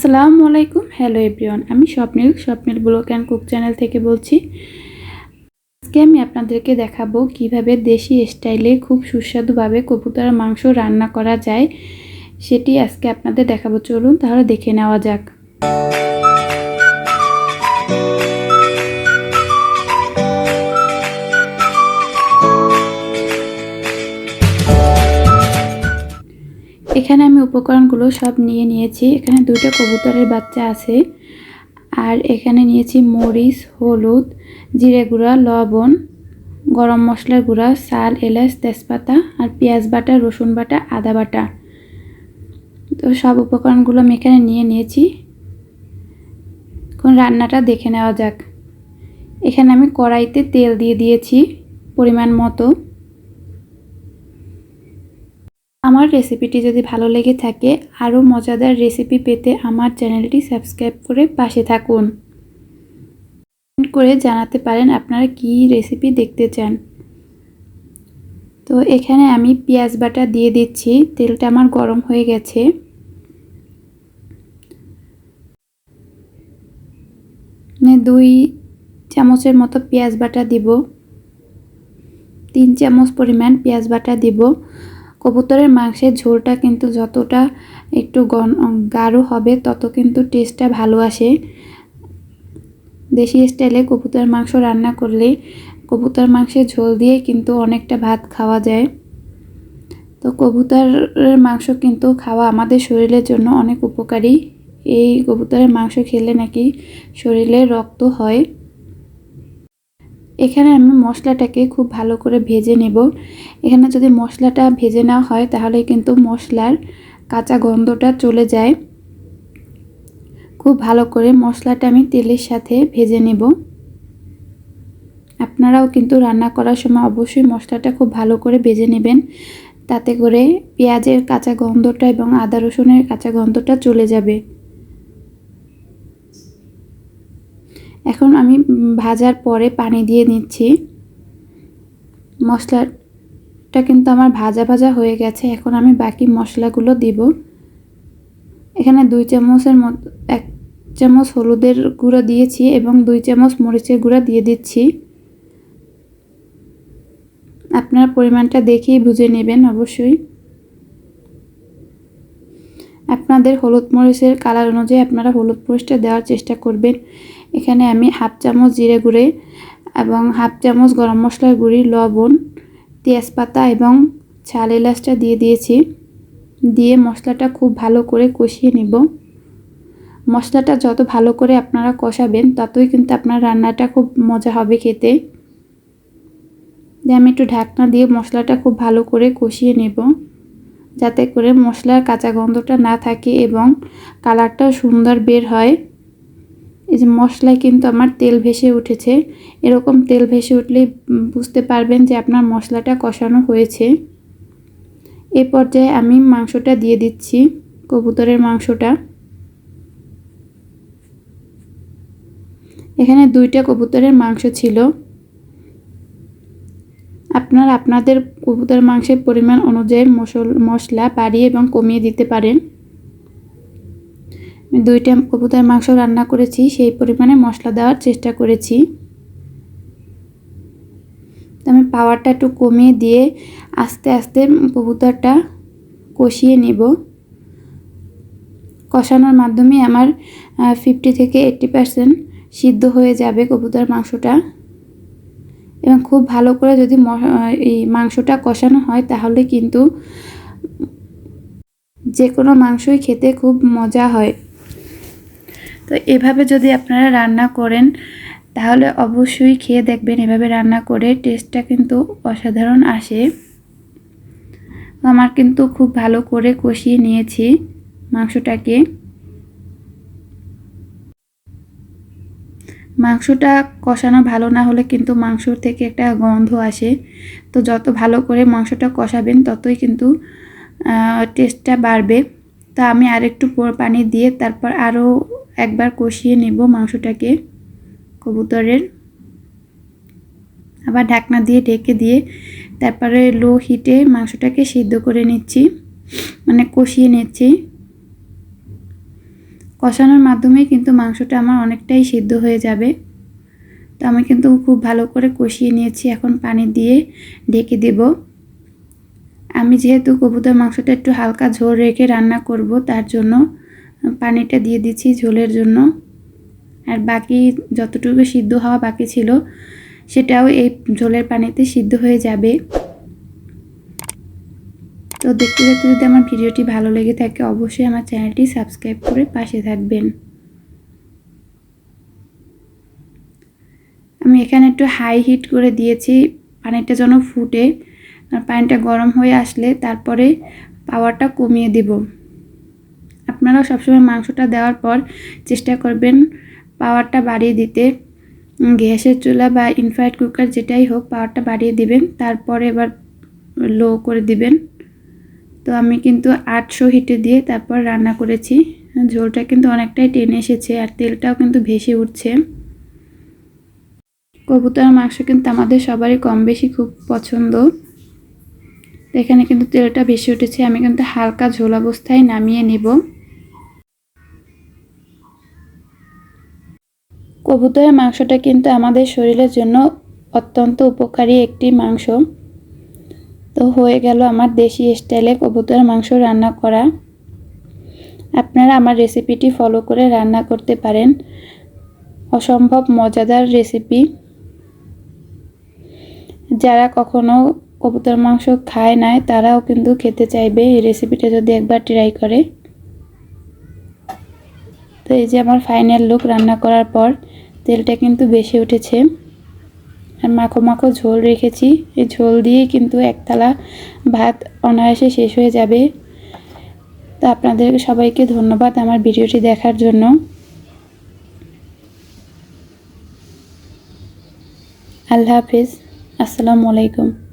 আসসালামু আলাইকুম। Hello everyone আমি Swapnil Swapnil blog and cook channel থেকে বলছি। আজকে আমি আপনাদেরকে দেখাবো কীভাবে দেশি স্টাইলে খুব সুস্বাদুভাবে কবুতরের মাংস রান্না করা যায়, সেটি আজকে আপনাদের দেখাবো। চলুন তাহলে দেখে নেওয়া যাক। এখানে আমি উপকরণগুলো সব নিয়ে নিয়েছি। এখানে দুটো কবুতরের বাচ্চা আছে। আর এখানে নিয়েছি মরিচ, হলুদ, জিরে গুঁড়া, লবণ, গরম মশলার গুঁড়া, সাল, এলাচ, তেজপাতা আর পেঁয়াজ বাটা, রসুন বাটা, আদা বাটা। তো সব উপকরণগুলো আমি এখানে নিয়ে নিয়েছি। এখন রান্নাটা দেখে নেওয়া যাক। এখানে আমি কড়াইতে তেল দিয়ে দিয়েছি পরিমাণ মতো। আমার রেসিপিটি যদি ভালো লেগে থাকে, আরও মজাদার রেসিপি পেতে আমার চ্যানেলটি সাবস্ক্রাইব করে পাশে থাকুন। করে জানাতে পারেন আপনারা কি রেসিপি দেখতে চান। তো এখানে আমি পেঁয়াজ বাটা দিয়ে দিচ্ছি, তেলটা আমার গরম হয়ে গেছে। দুই চামচের মতো পেঁয়াজ বাটা দিব। তিন চামচ পরিমাণ পেঁয়াজ বাটা দিব। কবুতরের মাংসের ঝোলটা কিন্তু যতটা একটু গাঢ় হবে, তত কিন্তু টেস্টটা ভালো আসে। দেশি স্টাইলে কবুতরের মাংস রান্না করলে কবুতর মাংসের ঝোল দিয়ে কিন্তু অনেকটা ভাত খাওয়া যায়। তো কবুতরের মাংস কিন্তু খাওয়া আমাদের শরীরের জন্য অনেক উপকারী। এই কবুতরের মাংস খেলে নাকি শরীরে রক্ত হয়। এখানে আমি মশলাটাকে খুব ভালো করে ভেজে নেব। এখানে যদি মশলাটা ভেজে নেওয়া হয়, তাহলে কিন্তু মশলার কাঁচা গন্ধটা চলে যায়। খুব ভালো করে মশলাটা আমি তেলের সাথে ভেজে নেব। আপনারাও কিন্তু রান্না করার সময় অবশ্যই মশলাটা খুব ভালো করে ভেজে নেবেন। তাতে করে পেঁয়াজের কাঁচা গন্ধটা এবং আদা রসুনের কাঁচা গন্ধটা চলে যাবে। এখন আমি ভাজার পরে পানি দিয়ে নিচ্ছি। মশলাটা কিন্তু আমার ভাজা ভাজা হয়ে গেছে, এখন আমি বাকি মশলাগুলো দিব। এখানে দুই চামচের মতো, এক চামচ হলুদের গুঁড়ো দিয়েছি এবং দুই চামচ মরিচের গুঁড়া দিয়ে দিচ্ছি। আপনারা পরিমাণটা দেখেই বুঝে নেবেন অবশ্যই। আপনাদের হলুদ মরিচের কালার অনুযায়ী আপনারা হলুদ মরিচটা দেওয়ার চেষ্টা করবেন। এখানে আমি হাফ চামচ জিরে গুঁড়ে এবং হাফ চামচ গরম মশলার গুঁড়ি, লবণ, তেজপাতা এবং ছাল এলাচটা দিয়ে দিয়েছি। দিয়ে মশলাটা খুব ভালো করে কষিয়ে নিব। মশলাটা যত ভালো করে আপনারা কষাবেন, ততই কিন্তু আপনার রান্নাটা খুব মজা হবে খেতে। দিয়ে আমি একটু ঢাকনা দিয়ে মশলাটা খুব ভালো করে কষিয়ে নেব। যাতে করে মশলার কাঁচা গন্ধটা না থাকে এবং কালারটাও সুন্দর বের হয়। এই যে মশলায় কিন্তু আমার তেল ভেসে উঠেছে। এরকম তেল ভেসে উঠলেই বুঝতে পারবেন যে আপনার মশলাটা কষানো হয়েছে। এ পর্যায়ে আমি মাংসটা দিয়ে দিচ্ছি, কবুতরের মাংসটা। এখানে দুইটা কবুতরের মাংস ছিল। আপনার আপনাদের কবুতর মাংসের পরিমাণ অনুযায়ী মশল, মশলা বাড়িয়ে এবং কমিয়ে দিতে পারেন। দুইটা কবুতর মাংস রান্না করেছি, সেই পরিমাণে মশলা দেওয়ার চেষ্টা করেছি। আমি পাওয়ারটা একটু কমিয়ে দিয়ে আস্তে আস্তে কবুতরটা কষিয়ে নেব। কষানোর মাধ্যমে আমার ফিফটি থেকে এইট্টি পারসেন্ট সিদ্ধ হয়ে যাবে কবুতর মাংসটা। এবং খুব ভালো করে যদি এই মাংসটা কষানো হয়, তাহলে কিন্তু যে কোনো মাংসই খেতে খুব মজা হয়। তো এভাবে যদি আপনারা রান্না করেন, তাহলে অবশ্যই খেয়ে দেখবেন এভাবে রান্না করে টেস্টটা কিন্তু অসাধারণ আসে। আমার কিন্তু খুব ভালো করে কষিয়ে নিয়েছি মাংসটাকে। মাংসটা কষানো ভালো না হলে কিন্তু মাংসর থেকে একটা গন্ধ আসে। তো যত ভালো করে মাংসটা কষাবেন, ততই কিন্তু টেস্টটা বাড়বে। তা আমি আরেকটু পানি দিয়ে তারপর আরও একবার কষিয়ে নেব মাংসটাকে কবুতরের। আবার ঢাকনা দিয়ে ঢেকে দিয়ে তারপরে লো হিটে মাংসটাকে সিদ্ধ করে নিচ্ছি। মানে কষিয়ে নিচ্ছি। কষানোর মাধ্যমেই কিন্তু মাংসটা আমার অনেকটাই সিদ্ধ হয়ে যাবে। তো আমি কিন্তু খুব ভালো করে কষিয়ে নিয়েছি, এখন পানি দিয়ে ঢেকে দেব। আমি যেহেতু কবুতর মাংসটা একটু হালকা ঝোল রেখে রান্না করব, তার জন্য পানিটা দিয়ে দিচ্ছি ঝোলের জন্য। আর বাকি যতটুকু সিদ্ধ হওয়া বাকি ছিল, সেটাও এই ঝোলের পানিতে সিদ্ধ হয়ে যাবে। দেখতে দেখতে যদি আমার ভিডিওটি ভালো লেগে থাকে, অবশ্যই আমার চ্যানেলটি সাবস্ক্রাইব করে পাশে থাকবেন। আমি এখানে একটু হাই হিট করে দিয়েছি, পানিটা যেন ফুটে। আর পানিটা গরম হয়ে আসলে তারপরে পাওয়ারটা কমিয়ে দেব। আপনারাও সবসময় মাংসটা দেওয়ার পর চেষ্টা করবেন পাওয়ারটা বাড়িয়ে দিতে। গ্যাসের চুলা বা ইনফ্রাইড কুকার যেটাই হোক পাওয়ারটা বাড়িয়ে দিবেন, তারপরে এবার লো করে দিবেন। তো আমি কিন্তু আটশো হিটে দিয়ে তারপর রান্না করেছি। ঝোলটা কিন্তু অনেকটাই টেনে এসেছে আর তেলটাও কিন্তু ভেসে উঠছে। কবুতর মাংস কিন্তু আমাদের সবারই কম বেশি খুব পছন্দ। এখানে কিন্তু তেলটা ভেসে উঠেছে, আমি কিন্তু হালকা ঝোল অবস্থায় নামিয়ে নিব। কবুতরের মাংসটা কিন্তু আমাদের শরীরের জন্য অত্যন্ত উপকারী একটি মাংস। তো হয়ে গেল আমার দেশি স্টাইলে কবুতর মাংস রান্না করা। আপনারা আমার রেসিপিটি ফলো করে রান্না করতে পারেন। অসম্ভব মজাদার রেসিপি। যারা কখনো কবুতর মাংস খায় নাই, তারাও কিন্তু খেতে চাইবে। এই রেসিপিটা যদি একবার ট্রাই করে। তো এই যে আমার ফাইনাল লুক রান্না করার পর তেলটা কিন্তু বেশি উঠেছে। মাখো মাখো ঝোল রেখেছি। এই ঝোল দিয়ে কিন্তু একতলা ভাত অনায়াসে শেষ হয়ে যাবে। তো আপনাদের সবাইকে ধন্যবাদ আমার ভিডিওটি দেখার জন্য। আল্লাহ হাফিজ। আসসালামু আলাইকুম।